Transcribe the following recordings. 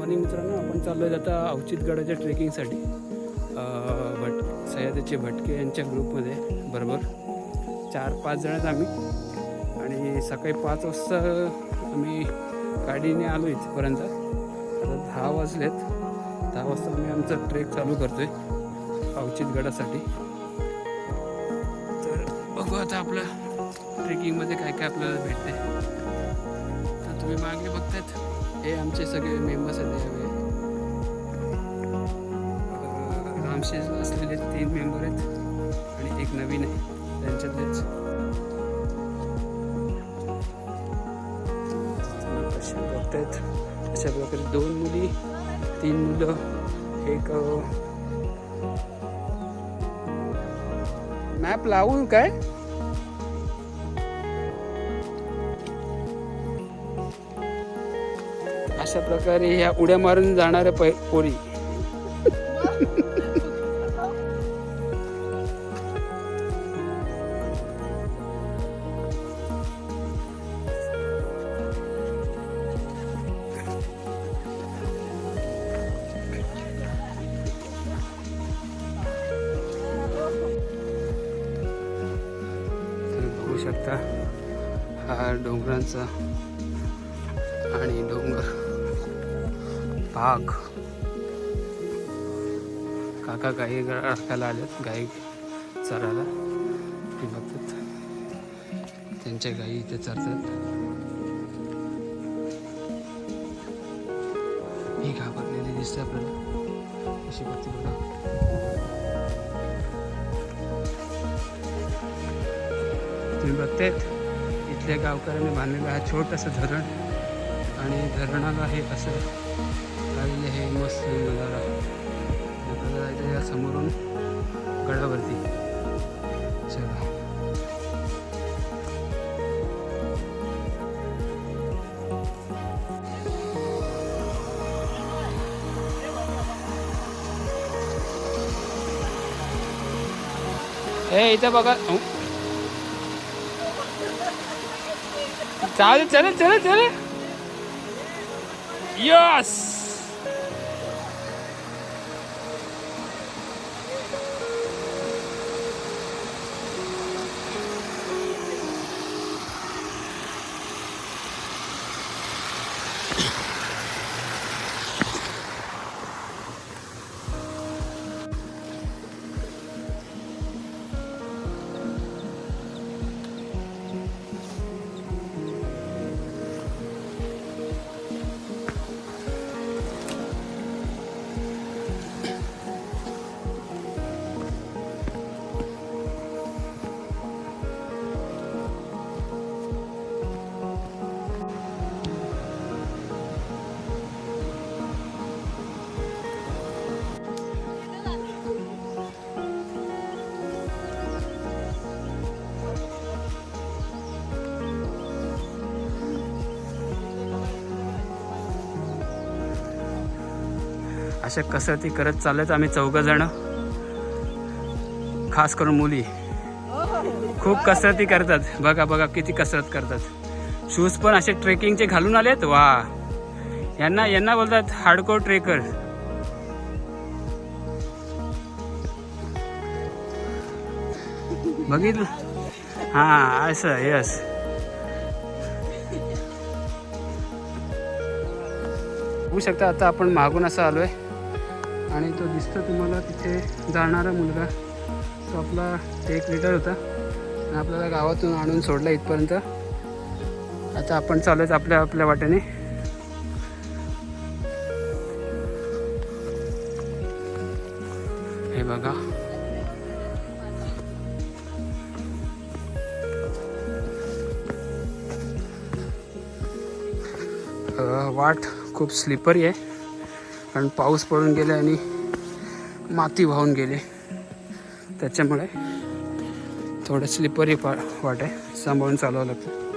Morning मित्रांनो आपण चाललो आहे आता अवचितगडाच्या ट्रेकिंगसाठी भट सह्याद्रीचे भटके यांच्या ग्रुपमध्ये बरोबर? चार पाच जण आहेत आम्ही. आणि सकाळी पाच वाजता आम्ही गाडीने आलो इथपर्यंत. आता दहा वाजलेत. दहा वाजता आम्ही आमचा ट्रेक चालू करतो आहे अवचितगडासाठी तर बघू आता आपलं ट्रेकिंगमध्ये काय काय आपल्याला भेटते तर तुम्ही मागे बघतायत. हे आमचे सगळे मेंबर्स आहेत सगळे आमचे असलेले तीन मेंबर आहेत आणि एक नवीन आहे त्यांच्यातलेच. तुम्ही कसे अशा प्रकारे दोन मुली तीन मुलं एक मॅप लावून काय? अशा प्रकारे ह्या उड्या मारून जाणाऱ्या पै पोरी. बघू शकता हा डोंगरांचा आग काका गाई अडकायला आलेत गाई चरायला. हे बघतात. त्यांच्या गाई इथे चरतात. ही घाबरलेली दिसते आपल्याला. अशी बघते बघा. तुम्ही बघतायत इथल्या गावकऱ्यांनी बांधलेलं हा छोटंसं धरण. आणि धरणाला हे असं काही हे मस्त नज़ारा या समोरून गडावरती चला। इथं बघा चालेल चालेल चालेल चालेल यस अशा कसरती करत चालत आम्ही चौघ जण. खास करून मुली. खूप कसरती करतात. बघा बघा किती कसरत करतात. शूज पण असे ट्रेकिंगचे घालून आलेत? वा. यांना यांना बोलतात हार्डकोर ट्रेकर बघितलं? हा असं यस होऊ शकता आता आपण मागून असं आलो आहे आणि तो दिसतो तुम्हाला तिथे जाणारा मुलगा. तो आपला एक लिटर होता. आणि आपल्याला गावातून आणून सोडला इथपर्यंत. आता आपण चालू आपल्या आपल्या वाटेने. हे बघा. वाट खूप स्लिपरी आहे. कारण पाऊस पडून गेले आणि माती वाहून गेली. त्याच्यामुळे थोडं स्लिपरी पा वाट आहे सांभाळून चालवावं लागतं.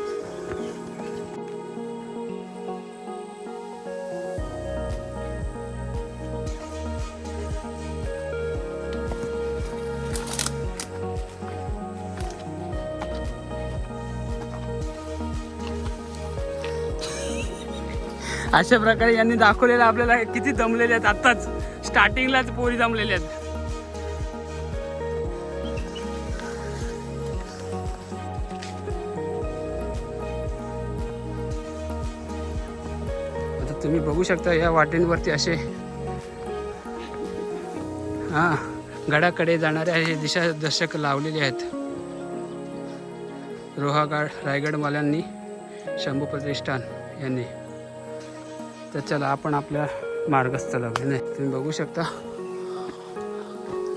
अशा प्रकारे यांनी दाखवलेलं आपल्याला किती दमलेले आहेत. आत्ताच स्टार्टिंगलाच पोरी दमलेल्या आहेत. आता तुम्ही बघू शकता या वाटेंवरती असे हा गडाकडे जाणारे असे दिशा दर्शक लावलेले आहेत. रोहागड रायगडवाल्यांनी शंभू प्रतिष्ठान यांनी. तर चला आपण आपल्या मार्गस्थ लागले नाही तुम्ही बघू शकता.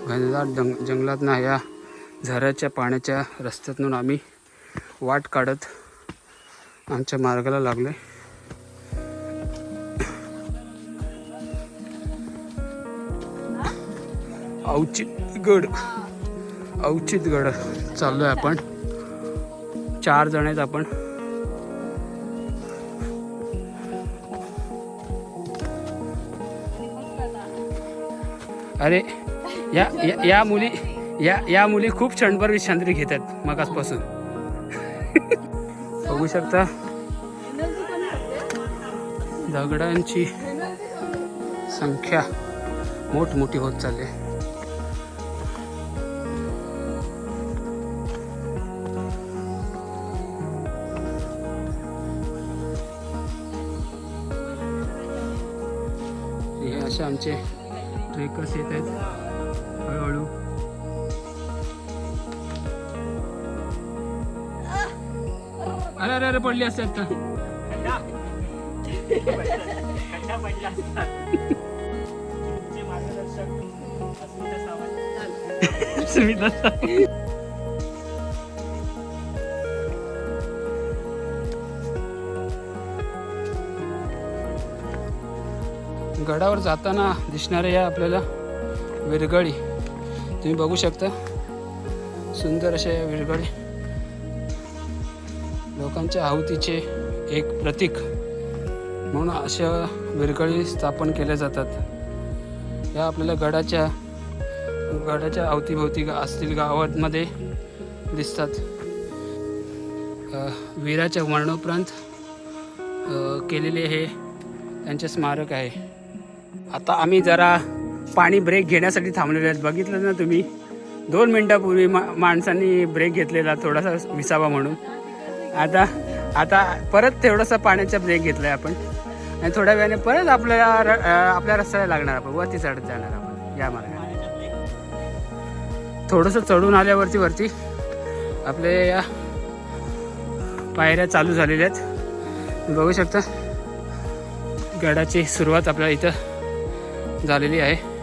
घनदाट जंग जंगलातनं या झऱ्याच्या पाण्याच्या रस्त्यातून आम्ही वाट काढत आमच्या मार्गाला लागले औचितगड चाललो चाललोय आपण. चार जण आहेत आपण. अरे या या- या मुली या या मुली खूप क्षणभर विश्रांती घेतात मगासपासून बघू शकता दगडांची संख्या मोठमोठी होत चालली आहे. हे असे आमचे ट्रेकर्स येत आहेत. हळूहळू अरे अरे अरे पडली असते आता. सुमिता गडावर जाताना दिसणाऱ्या या आपल्याला विरगळी तुम्ही बघू शकता. सुंदर अशा या विरगळी लोकांच्या आहुतीचे एक प्रतीक म्हणून अशा विरगळी स्थापन केल्या जातात. या आपल्याला गडाच्या गडाच्या अवतीभोवती गा- असतील गावांमध्ये दिसतात. वीराच्या मरणोपरांत केलेले हे त्यांचे स्मारक आहे. आता आम्ही जरा पाणी ब्रेक घेण्यासाठी थांबलेले आहेत. बघितलं ना तुम्ही? दोन मिनटापूर्वी मा माणसांनी ब्रेक घेतलेला थोडासा विसावा म्हणून. आता आता परत थोडासा पाण्याचा ब्रेक घेतला आहे आपण. आणि थोड्या वेळाने परत आपल्याला र- आपल्या रस्त्याला लागणार आपण. वरती चढत जाणार आपण. या मार्गाने. थोडंसं चढून आल्यावरती वरती आपले या पायऱ्या चालू झालेल्या आहेत. बघू शकता गडाची सुरुवात आपल्याला इथं झालेली आहे.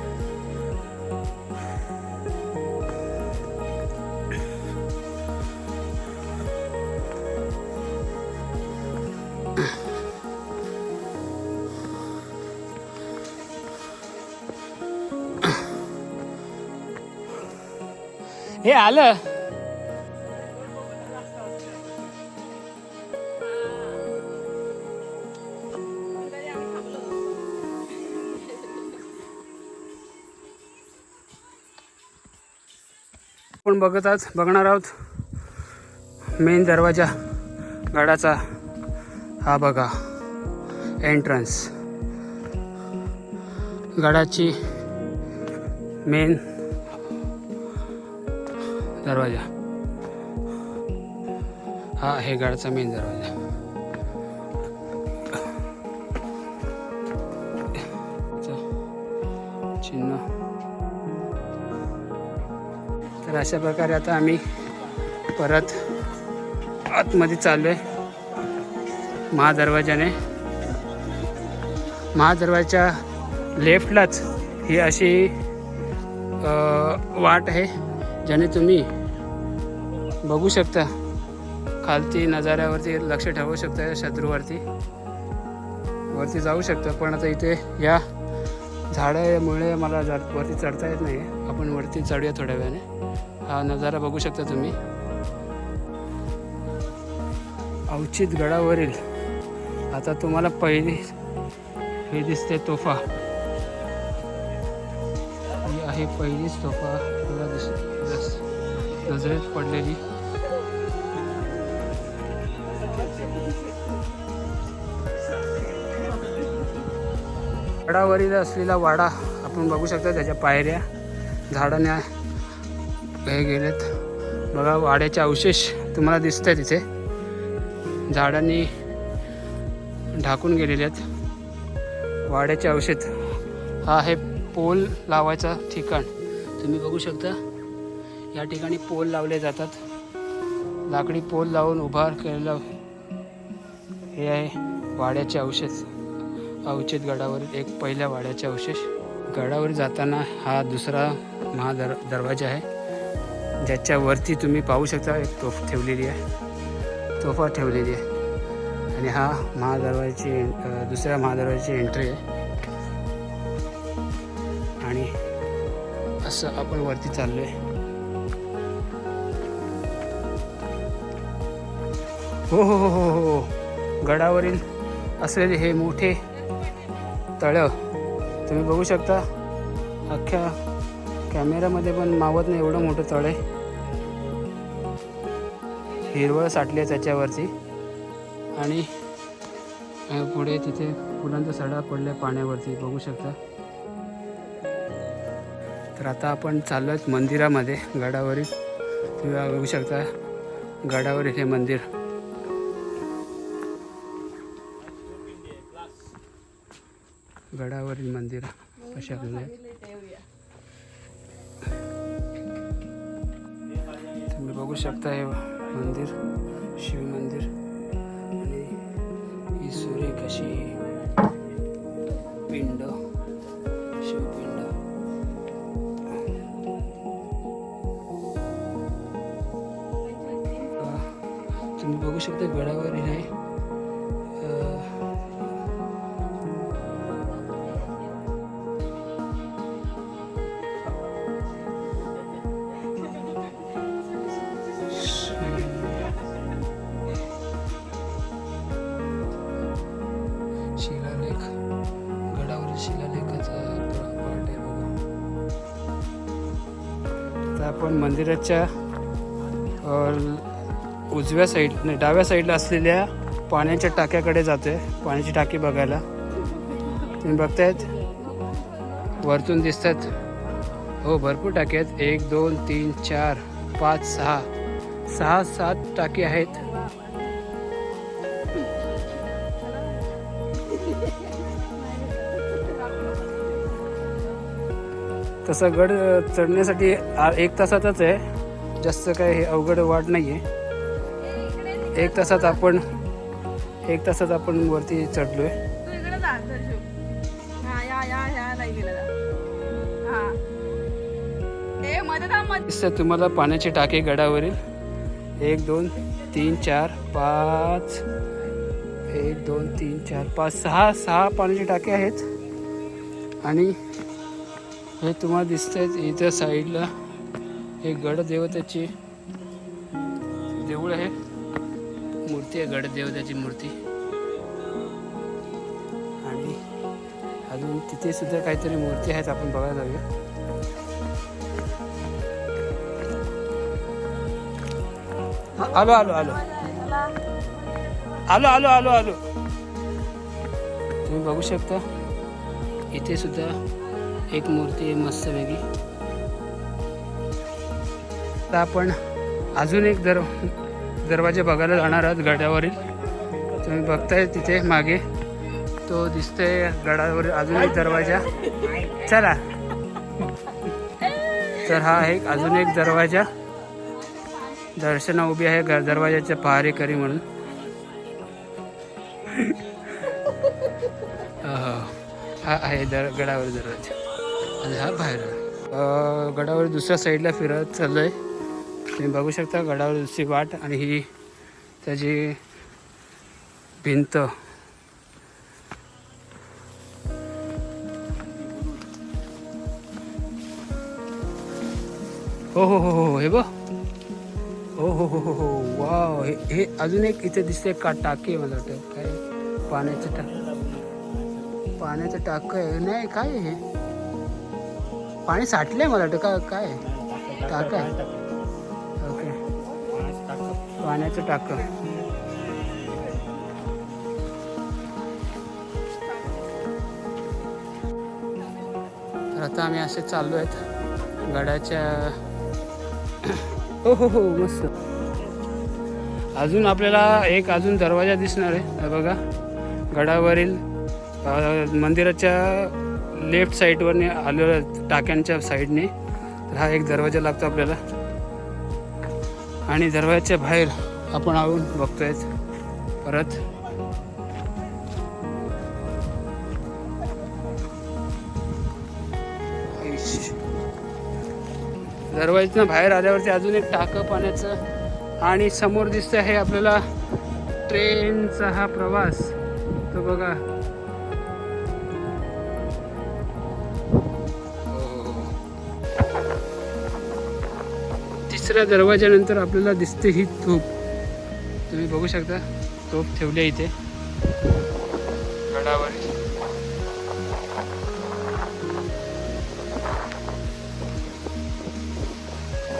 हे आलं. आपण बघत आहोत बघणार आहोत. मेन दरवाजा गडाचा हा बघा एंट्रन्स गडाची मेन दरवाजा. हा आहे गडाचा मेन दरवाजा. चिन्ह. तर अशा प्रकारे आता आम्ही परत आतमध्ये चाललो आहे महादरवाजाने महादरवाजाच्या लेफ्टलाच ही अशी वाट आहे ज्याने तुम्ही बघू शकता. खालती नजाऱ्यावरती लक्ष ठेवू शकता शत्रूवरती. वरती जाऊ शकता पण आता इथे या झाडामुळे मला जा वरती चढता येत नाही आपण वरती चढूया थोड्या वेळाने. हा नजारा बघू शकता तुम्ही. अवचित गडावरील आता तुम्हाला पहिली हे दिसते तोफा. ही आहे पहिलीच तोफा तुला दिस नजरेत पडलेली. गडावरील असलेला वाडा आपण बघू शकता त्याच्या पायऱ्या झाडाने हे गेलेत. बघा वाड्याचे अवशेष तुम्हाला दिसत आहे तिथे. झाडांनी ढाकून गेलेले आहेत. वाड्याचे अवशेष. हा आहे पोल लावायचा ठिकाण. तुम्ही बघू शकता या ठिकाणी पोल लावले जातात. लाकडी पोल लावून उभा केलेला हे आहे वाड्याचे अवशेष. अवचित गडावरील एक पहिल्या वाड्याचे अवशेष. गडावर जाताना हा दुसरा महादर दरवाजा आहे. ज्याच्यावरती तुम्ही पाहू शकता एक तोफ ठेवलेली आहे. तोफा ठेवलेली आहे. आणि हा महादरवाजाची दुसऱ्या महादरवाजाची एंट्री आहे. आणि असं आपण वरती चाललोय. हो हो हो हो हो. गडावरील असलेले हे मोठे तळं तुम्ही बघू शकता. अख्ख्या कॅमेऱ्यामध्ये पण मावत नाही एवढं मोठं तळ आहे. हिरवळ साठली आहे त्याच्यावरती. आणि पुढे तिथे फुलांचा सडा पडलाय पाण्यावरती बघू शकता. तर आता आपण चाललो आहेत मंदिरामध्ये गडावरील. तुम्ही बघू शकता गडावरील हे मंदिर. गडावरील मंदिर अशा आपल्याला तुम्ही बघू शकता हे मंदिर शिव मंदिर आणि ही सूर्य मंदिराच्या उजव्या साईड नाही डाव्या साईडला असलेल्या पाण्याच्या टाक्याकडे जाते. पाण्याची टाकी बघायला. तुम्ही बघतायत? वरतून दिसतात. हो भरपूर टाकी आहेत. एक दोन तीन चार पाच सहा. सहा सात टाकी आहेत. तसं गड चढण्यासाठी एक तासातच आहे. जास्त काय हे अवघड वाट नाही आहे एक तासात आपण एक तासात आपण वरती चढलोय. आहे या तुम्हाला पाण्याचे टाके गडावरील. एक दोन तीन चार पाच. एक दोन तीन चार पाच सहा सहा पाण्याचे टाके आहेत. आणि हे तुम्हाला दिसत आहेत इथं साईडला हे गडदेवताची देऊळ आहे. मूर्ती आहे गडदेवताची मूर्ती. आणि अजून तिथे सुद्धा काहीतरी मूर्ती आहेत आपण बघायला जाऊया. हा, आलो आलो आलो. आलो आलो आलो आलो. तुम्ही बघू शकता इथे सुद्धा एक मूर्ती आहे मस्त वेगळी. तर आपण अजून एक दर दरवाजा बघायला जाणार आहात गडावरील तुम्ही बघताय तिथे मागे. तो दिसतोय गडावरील अजून एक दरवाजा. चला. तर हा आहे अजून एक दरवाजा. दर्शना उभी आहे ग- दरवाजाच्या पहारेकरी म्हणून. हा आहे दर गडावर दरवाजा. आणि हा बाहेर आहे. गडावर दुसऱ्या साईडला फिरत चाललोय. तुम्ही बघू शकता गडावर दुसरी वाट आणि ही त्याची भिंत. हो, हो हो हो हो हे बघ. हो हो हो हो हो. वाव हे हे अजून एक इथे दिसते का टाकी मला वाटतं. काय पाण्याचं टाक पाण्याचं टाक आहे. नाही काय हे? पाणी साठलंय मला वाटतं. का काय? टाक. आहे ओके. पाण्याचं टाक. तर आता आम्ही असे चाललो आहेत गडाच्या हो हो हो मस्त. अजून आपल्याला एक अजून दरवाजा दिसणार आहे. बघा. गडावरील मंदिराच्या लेफ्ट साईडवरने आलेलं टाक्यांच्या साईडने तर हा एक दरवाजा लागतो आपल्याला. आणि दरवाजाच्या बाहेर आपण आऊन बघतोय परत. ऐश. दरवाजातनं बाहेर आल्यावरती अजून एक टाकं पाण्याचं. आणि समोर दिसतं आहे आपल्याला ट्रेनचा हा प्रवास. तो बघा. तिसऱ्या दरवाजानंतर आपल्याला दिसते ही तोप. तुम्ही बघू शकता तोप ठेवली इथे. गडावर.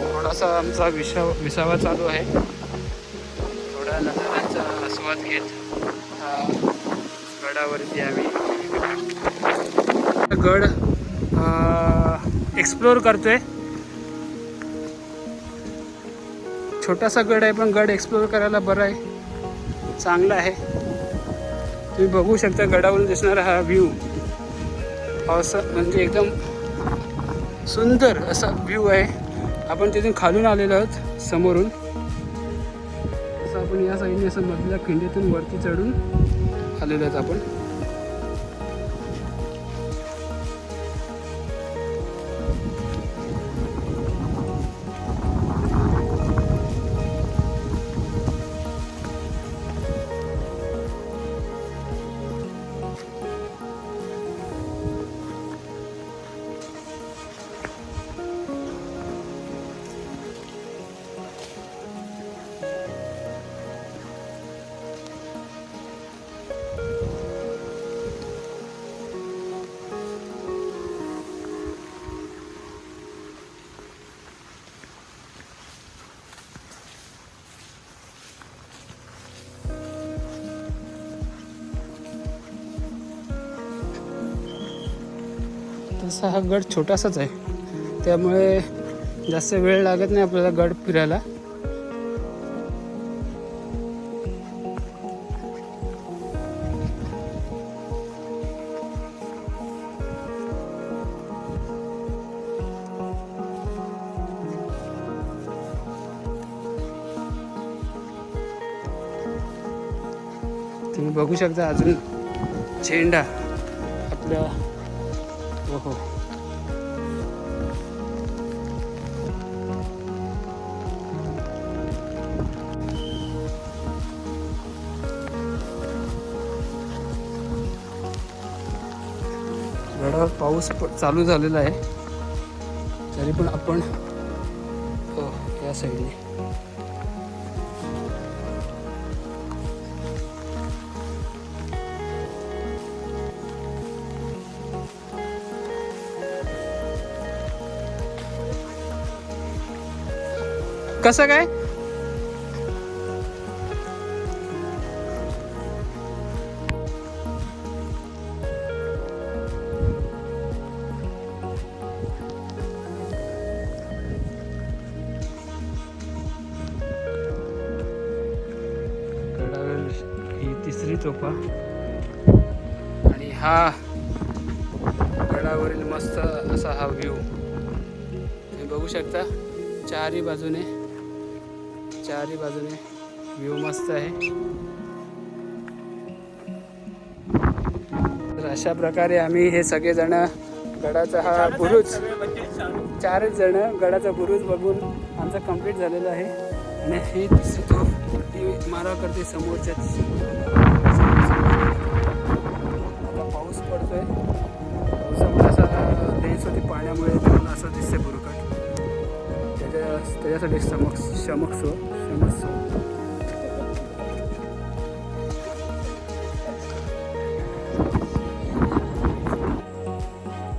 थोडासा आमचा विसाव विसावा चालू आहे. थोडा नजाऱ्याचा आस्वाद घेत गडावरती आम्ही गड एक्सप्लोअर करतोय. छोटासा गड आहे पण गड एक्सप्लोअर करायला बरं आहे. चांगला आहे. तुम्ही बघू शकता गडावरून दिसणारा हा व्ह्यू असं म्हणजे एकदम सुंदर असा व्ह्यू आहे. आपण तिथून खालून आलेलो आहोत समोरून. असं आपण या साईडने असं मधल्या खिंडीतून वरती चढून आलेलो आहोत आपण. तसा हा गड छोटासाच आहे. त्यामुळे जास्त वेळ लागत नाही आपल्याला गड फिरायला. तुम्ही बघू शकता अजून झेंडा आपल्या हो हो. गडावर पाऊस चालू झालेला आहे. तरी पण आपण हो या साईडने. कसं काय? ही तिसरी आणि हा गडावरील मस्त असा हा व्ह्यू तुम्ही बघू शकता चारही बाजूने चारही बाजूने व्ह्यू मस्त आहे. तर अशा प्रकारे आम्ही हे सगळेजण गडाचा हा बुरुज चारच जण गडाचा बुरुज बघून आमचा कंप्लीट झालेला आहे. आणि ही दिसतो ती मारा करते समोरच्या आता पाऊस पडतोय. पावसामुळे असा देश होती पाण्यामुळे असं दिसते बुरुका त्या त्याच्यासाठी समक्ष क्षमस्व हो. क्षमस्व हो.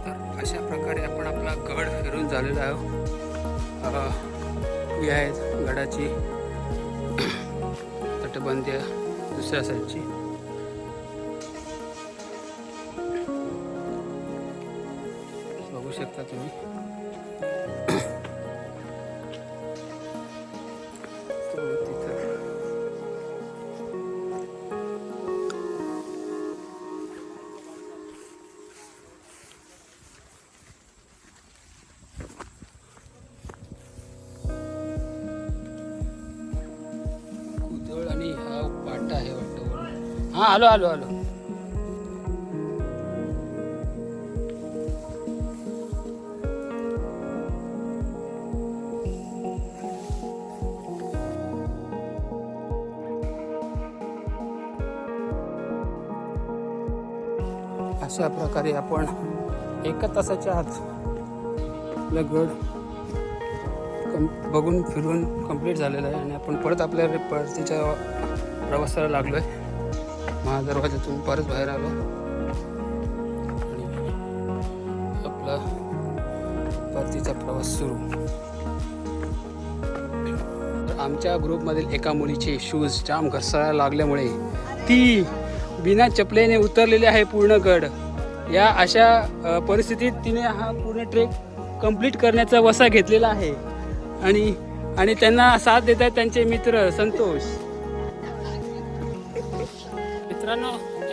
तर अशा प्रकारे आपण आपला गड फिरून झालेला आहे ही आहेत गडाची तटबंदी दुसऱ्या साईडची बघू शकता तुम्ही. हा आलो आलो आलो. अशा प्रकारे आपण एका तासाच्या आत आपला गड कम बघून फिरून कंप्लीट झालेलं आहे आणि आपण परत आपल्या परतीच्या प्रवासाला लागलो आहे महादरवाज्यातून परत बाहेर आलो. आणि आपला परतीचा प्रवास सुरू. तर आमच्या ग्रुपमधील एका मुलीचे शूज जाम घसरायला लागल्यामुळे ती बिना चपलेने उतरलेली आहे पूर्ण गड या अशा परिस्थितीत तिने हा पूर्ण ट्रेक कंप्लीट करण्याचा वसा घेतलेला आहे. आणि आणि त्यांना साथ देत आहेत त्यांचे मित्र संतोष.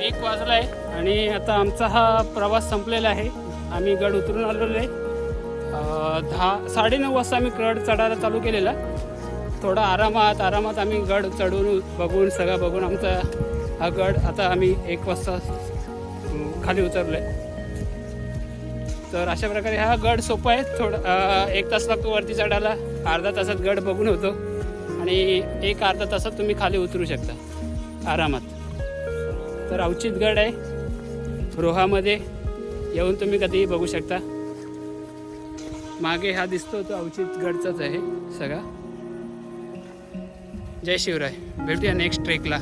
एक वाजला आहे आणि आता आमचा हा प्रवास संपलेला आहे. आम्ही गड उतरून आलेलो आहे. दहा दहा साडेनऊ वाजता आम्ही गड चढायला चालू केलेला. थोडा आरामात आरामात आम्ही गड चढून बघून सगळं बघून आमचा हा गड आता आम्ही एक वाजता खाली उतरलो आहे तर अशा प्रकारे हा गड सोपा आहे. थोडा एक तास लागतो वरती चढायला. अर्धा तासात गड बघून होतो. आणि एक अर्धा तासात तुम्ही खाली उतरू शकता. आरामात. तर अवचित गड आहे. रोहामध्ये येऊन तुम्ही कधीही बघू शकता. मागे हा दिसतो तो अवचित गडचाच आहे सगळा. जय शिवराय. भेटूया नेक्स्ट ट्रेकला